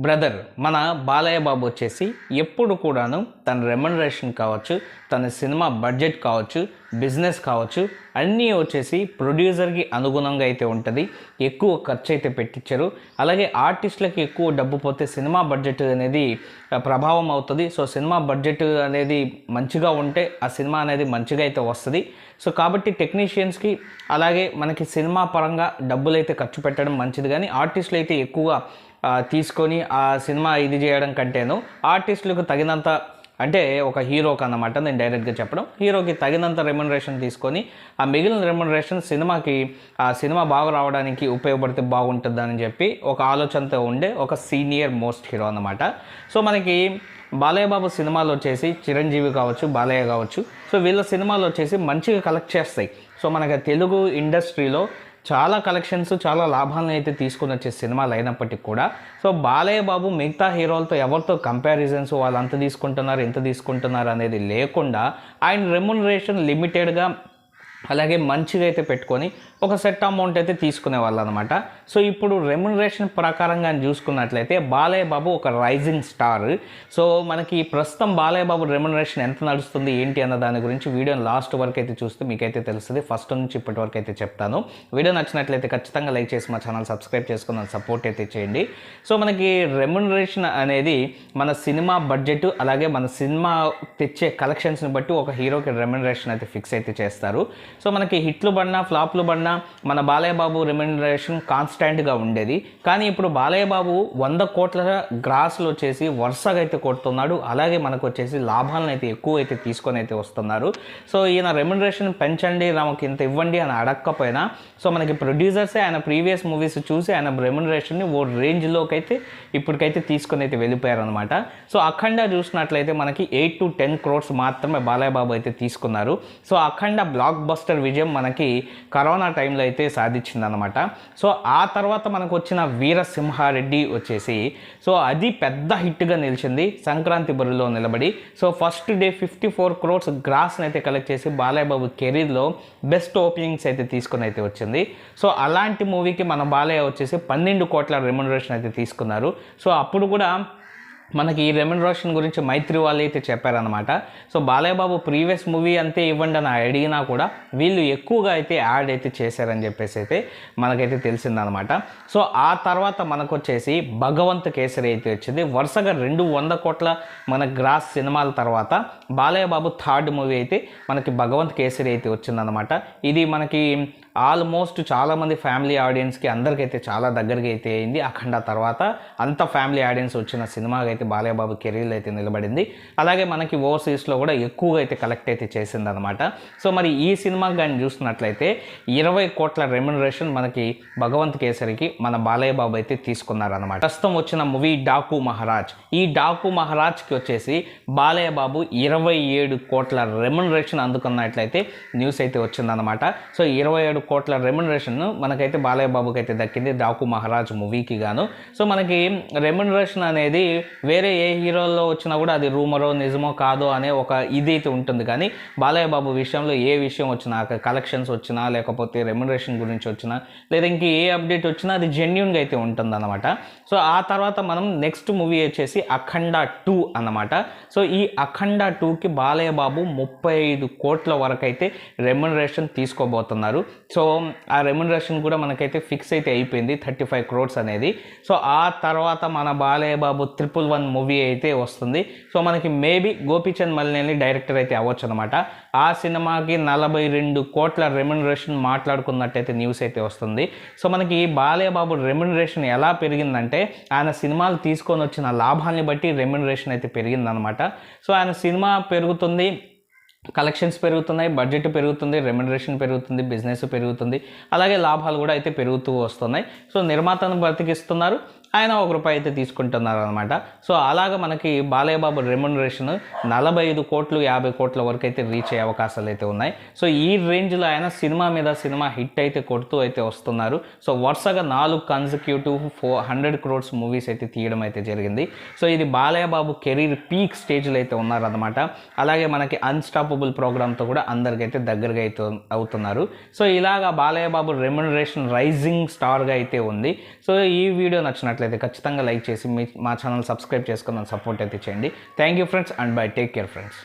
Brother మన బాలయ్య బాబు వచ్చేసి ఎప్పుడు కూడాను తన రెమ్యునరేషన్ కావచ్చు తన సినిమా బడ్జెట్ కావచ్చు బిజినెస్ కావచ్చు అన్నీ వచ్చేసి ప్రొడ్యూసర్కి అనుగుణంగా అయితే ఉంటుంది. ఎక్కువ ఖర్చు అయితే పెట్టించారు అలాగే ఆర్టిస్టులకి ఎక్కువ డబ్బు పోతే సినిమా బడ్జెట్ అనేది ప్రభావం అవుతుంది. సో సినిమా బడ్జెట్ అనేది మంచిగా ఉంటే ఆ సినిమా అనేది మంచిగా అయితే వస్తుంది. సో కాబట్టి టెక్నీషియన్స్కి అలాగే మనకి సినిమా పరంగా డబ్బులు అయితే ఖర్చు పెట్టడం మంచిది. కానీ ఆర్టిస్టులు అయితే ఎక్కువ తీసుకొని ఆ సినిమా ఇది చేయడం కంటేను ఆర్టిస్టులకు తగినంత అంటే ఒక హీరోకి అన్నమాట నేను డైరెక్ట్గా చెప్పడం. హీరోకి తగినంత రెమ్యునరేషన్ తీసుకొని ఆ మిగిలిన రెమ్యునరేషన్ సినిమాకి ఆ సినిమా బాగా రావడానికి ఉపయోగపడితే బాగుంటుందని చెప్పి ఒక ఆలోచనతో ఉండే ఒక సీనియర్ మోస్ట్ హీరో అన్నమాట. సో మనకి బాలయ్య బాబు సినిమాలు వచ్చేసి చిరంజీవి కావచ్చు బాలయ్య కావచ్చు సో వీళ్ళ సినిమాలు వచ్చేసి మంచిగా కలెక్ట్ చేస్తాయి. సో మనకి తెలుగు ఇండస్ట్రీలో చాలా కలెక్షన్స్ చాలా లాభాలను అయితే తీసుకుని వచ్చే సినిమాలు అయినప్పటికీ కూడా. సో బాలయ్య బాబు మిగతా హీరోలతో ఎవరితో కంపారిజన్స్ వాళ్ళు అంత తీసుకుంటున్నారు ఎంత తీసుకుంటున్నారు అనేది లేకుండా ఆయన రెమ్యునరేషన్ లిమిటెడ్గా అలాగే మంచిగా అయితే పెట్టుకొని ఒక సెట్ అమౌంట్ అయితే తీసుకునే వాళ్ళు అనమాట సో ఇప్పుడు రెమ్యునరేషన్ ప్రకారంగా చూసుకున్నట్లయితే బాలయ్య బాబు ఒక రైజింగ్ స్టార్ సో మనకి ప్రస్తుతం బాలయ్య బాబు రెమ్యునరేషన్ ఎంత నడుస్తుంది ఏంటి అన్న దాని గురించి వీడియోని లాస్ట్ వరకు అయితే చూస్తే మీకైతే తెలుస్తుంది. ఫస్ట్ నుంచి ఇప్పటి వరకు అయితే చెప్తాను. వీడియో నచ్చినట్లయితే ఖచ్చితంగా లైక్ చేసి మా ఛానల్ సబ్స్క్రైబ్ చేసుకున్న సపోర్ట్ అయితే చేయండి. సో మనకి రెమ్యునరేషన్ అనేది మన సినిమా బడ్జెట్ అలాగే మన సినిమా తెచ్చే కలెక్షన్స్ని బట్టి ఒక హీరోకి రెమ్యునరేషన్ అయితే ఫిక్స్ అయితే చేస్తారు. సో మనకి హిట్లు పడినా ఫ్లాప్లు పడినా మన బాలయ్య బాబు రెమ్యునరేషన్ కాన్స్టాంట్గా ఉండేది. కానీ ఇప్పుడు బాలయ్య బాబు వంద కోట్ల గ్రాసులు వచ్చేసి వరుసగా అయితే కొడుతున్నాడు. అలాగే మనకు వచ్చేసి లాభాలను అయితే ఎక్కువ అయితే తీసుకొని అయితే వస్తున్నారు. సో ఈయన రెమ్యునరేషన్ పెంచండి నాకు ఇంత ఇవ్వండి అని అడగకపోయినా సో మనకి ప్రొడ్యూసర్సే ఆయన ప్రీవియస్ మూవీస్ చూసి ఆయన రెమ్యునరేషన్ని ఓ రేంజ్లోకి అయితే ఇప్పటికైతే తీసుకొని అయితే వెళ్ళిపోయారు అనమాట సో అఖండ చూసినట్లయితే మనకి ఎయిట్ టు టెన్ క్రోర్స్ మాత్రమే బాలయ్య బాబు అయితే తీసుకున్నారు. సో అఖండ బ్లాక్ బస్టర్ విజయం మనకి కరోనా టైంలో అయితే సాధించిందనమాట సో ఆ తర్వాత మనకు వచ్చిన వీరసింహారెడ్డి వచ్చేసి సో అది పెద్ద హిట్గా నిలిచింది సంక్రాంతి బరిలో నిలబడి. So first day fifty four crores గ్రాస్ని అయితే కలెక్ట్ చేసి బాలయ్యబాబు కెరీర్లో బెస్ట్ ఓపెనింగ్స్ అయితే తీసుకుని అయితే వచ్చింది. సో అలాంటి మూవీకి మన బాలయ్య వచ్చేసి పన్నెండు కోట్ల రెమ్యునరేషన్ అయితే తీసుకున్నారు. సో అప్పుడు కూడా మనకి ఈ రోషన్ గురించి మైత్రి వాళ్ళు అయితే చెప్పారనమాట so Balayya Babu previous movie అంతే ఇవ్వండి అని అడిగినా కూడా వీళ్ళు ఎక్కువగా అయితే యాడ్ అయితే చేశారని చెప్పేసి అయితే మనకైతే తెలిసిందనమాట సో ఆ తర్వాత మనకు వచ్చేసి భగవంత్ కేసరి అయితే వచ్చింది. వరుసగా రెండు వంద కోట్ల మన గ్రాస్ సినిమాల తర్వాత బాలయ్య బాబు థర్డ్ మూవీ అయితే మనకి భగవంత్ కేసరి అయితే వచ్చిందనమాట ఇది మనకి ఆల్మోస్ట్ చాలామంది ఫ్యామిలీ ఆడియన్స్కి అందరికైతే చాలా దగ్గరికి అయితే అయింది. అఖండ తర్వాత అంత ఫ్యామిలీ ఆడియన్స్ వచ్చిన సినిమాగా అయితే బాలయ్య బాబు కెరీర్లో అయితే నిలబడింది. అలాగే మనకి ఓవర్సీస్లో కూడా ఎక్కువగా అయితే కలెక్ట్ అయితే చేసిందనమాట సో మరి ఈ సినిమాకి కానీ చూసినట్లయితే ఇరవై కోట్ల రెమ్యునరేషన్ మనకి భగవంత్ కేసరికి మన బాలయ్య బాబు అయితే తీసుకున్నారనమాట ప్రస్తుతం వచ్చిన మూవీ డాకు మహారాజ్. ఈ డాకు మహారాజ్కి వచ్చేసి బాలయ్య బాబు ఇరవై ఏడు కోట్ల రెమ్యునరేషన్ అందుకున్నట్లయితే న్యూస్ అయితే వచ్చిందనమాట సో ఇరవై ఏడు కోట్ల రెమ్యునరేషన్ మనకైతే బాలయ్య బాబుకి అయితే దక్కింది డాకు మహారాజ్ మూవీకి గాను. సో మనకి రెమ్యునరేషన్ అనేది వేరే ఏ హీరోలో వచ్చినా కూడా అది రూమరో నిజమో కాదో అనే ఒక ఇది అయితే ఉంటుంది. కానీ బాలయ్య బాబు విషయంలో ఏ విషయం వచ్చినా కలెక్షన్స్ వచ్చినా లేకపోతే రెమ్యునరేషన్ గురించి వచ్చినా లేదా ఇంక ఏ అప్డేట్ వచ్చినా అది జెన్యున్గా అయితే ఉంటుందన్నమాట. సో ఆ తర్వాత మనం నెక్స్ట్ మూవీ వచ్చేసి అఖండ టూ అన్నమాట. సో ఈ అఖండ టూకి బాలయ్య బాబు ముప్పై ఐదు కోట్ల వరకు అయితే రెమ్యునరేషన్ తీసుకోబోతున్నారు. సో ఆ రెమ్యునరేషన్ కూడా మనకైతే ఫిక్స్ అయితే అయిపోయింది థర్టీ ఫైవ్ క్రోడ్స్ అనేది. సో ఆ తర్వాత మన Balayya Babu triple one movie అయితే వస్తుంది. సో మనకి మేబీ గోపీచంద్ మల్లేని డైరెక్టర్ అయితే అవ్వచ్చు అనమాట ఆ సినిమాకి నలభై రెండు కోట్ల రెమ్యునరేషన్ మాట్లాడుకున్నట్టయితే న్యూస్ అయితే వస్తుంది. సో మనకి బాలయ్యబాబు రెమ్యునరేషన్ ఎలా పెరిగిందంటే ఆయన సినిమాలు తీసుకొని వచ్చిన లాభాన్ని బట్టి రెమ్యునరేషన్ అయితే పెరిగిందనమాట. సో ఆయన సినిమా పెరుగుతుంది కలెక్షన్స్ పెరుగుతున్నాయి బడ్జెట్ పెరుగుతుంది రెమ్యునరేషన్ పెరుగుతుంది బిజినెస్ పెరుగుతుంది అలాగే లాభాలు కూడా అయితే పెరుగుతూ వస్తున్నాయి. సో నిర్మాతను బ్రతికిస్తున్నారు ఆయన ఒక రూపాయి అయితే తీసుకుంటున్నారు అనమాట సో అలాగ మనకి బాలయ్య బాబు రెమ్యునరేషన్ నలభై ఐదు కోట్లు యాభై కోట్ల వరకు అయితే రీచ్ అయ్యే అవకాశాలు అయితే ఉన్నాయి. సో ఈ రేంజ్లో ఆయన సినిమా మీద సినిమా హిట్ అయితే కొడుతూ అయితే వస్తున్నారు. సో వరుసగా నాలుగు consecutive four hundred crores movies అయితే తీయడం అయితే జరిగింది. సో ఇది బాలయ్య బాబు కెరీర్ పీక్ స్టేజ్లో అయితే ఉన్నారనమాట అలాగే మనకి అన్స్టాపబుల్ ప్రోగ్రామ్తో కూడా అందరికైతే దగ్గరగా అయితే అవుతున్నారు. సో ఇలాగా బాలయ్య బాబు రెమ్యునరేషన్ రైజింగ్ స్టార్గా అయితే ఉంది. సో ఈ వీడియో నచ్చినట్టు నచ్చినట్లయితే ఖచ్చితంగా లైక్ చేసి మీ మా ఛానల్ సబ్స్క్రైబ్ చేసుకుందాం సపోర్ట్ అయితే చేయండి. Thank you friends and bye take care friends